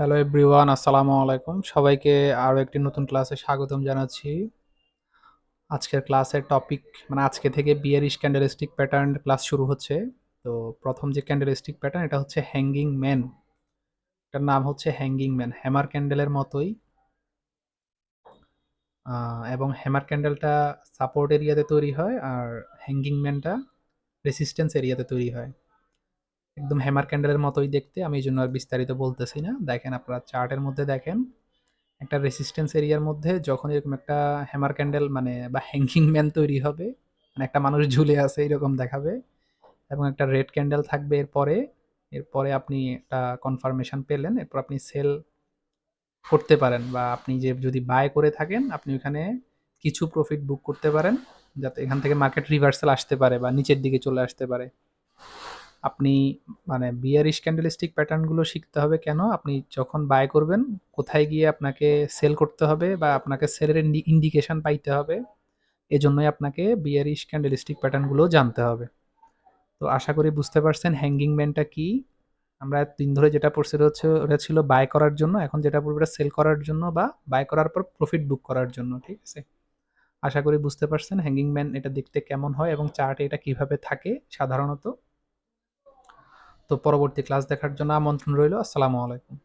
Hello everyone আসসালামু আলাইকুম। সবাইকে আরও একটি নতুন ক্লাসে স্বাগতম জানাচ্ছি। আজকের ক্লাসের টপিক মানে আজকে থেকে বিয়ারিশ ক্যান্ডেলস্টিক প্যাটার্ন ক্লাস শুরু হচ্ছে। তো প্রথম যে ক্যান্ডেলস্টিক প্যাটার্ন এটা হচ্ছে হ্যাঙ্গিং ম্যান এটার নাম হচ্ছে হ্যাঙ্গিং ম্যান হ্যামার ক্যান্ডেলের মতোই। এবং হ্যামার ক্যান্ডেলটা সাপোর্ট এরিয়াতে তৈরি হয় আর হ্যাঙ্গিং ম্যানটা রেসিস্ট্যান্স এরিয়াতে তৈরি হয়। একদম হ্যামার ক্যান্ডেলের মতোই দেখতে। আমি এই জন্য আর বিস্তারিত বলতেছি না। দেখেন আপনারা চার্টের মধ্যে দেখেন। একটা রেসিস্ট্যান্স এরিয়ার মধ্যে যখন এরকম একটা হ্যামার ক্যান্ডেল মানে বা হ্যাঙ্গিং ম্যান তৈরি হবে মানে একটা মানুষ ঝুলে আছে এরকম দেখাবে এবং একটা রেড ক্যান্ডেল থাকবে এরপরে এরপরে আপনি একটা কনফার্মেশন পেলেন, এরপর আপনি সেল করতে পারেন বা আপনি যে যদি বাই করে থাকেন, আপনি ওখানে কিছু প্রফিট বুক করতে পারেন, যাতে এখান থেকে মার্কেট রিভার্সাল আসতে পারে বা নিচের দিকে চলে আসতে পারে। আপনি মানে বিয়ারিশ ক্যান্ডেলস্টিক প্যাটার্নগুলো শিখতে হবে কেন? আপনি যখন বাই করবেন, কোথায় গিয়ে আপনাকে সেল করতে হবে বা আপনাকে সেলের ইন্ডিকেশন পাইতে হবে, এজন্যই আপনাকে বিয়ারিশ ক্যান্ডেলস্টিক প্যাটার্নগুলো জানতে হবে। তো আশা করি বুঝতে পারছেন হ্যাঙ্গিং ম্যানটা কি। আমরা দিন ধরে যেটা পড়ছি হচ্ছে ওটা ছিল বাই করার জন্য, এখন যেটা পড়বে ওটা সেল করার জন্য বা বাই করার পর প্রফিট বুক করার জন্য, ঠিক আছে? আশা করি বুঝতে পারছেন হ্যাঙ্গিং ম্যান এটা দেখতে কেমন হয় এবং চার্টে এটা কীভাবে থাকে, সাধারণত। তো পরবর্তী ক্লাস দেখার জন্য আমন্ত্রণ রইল। আসসালামু আলাইকুম।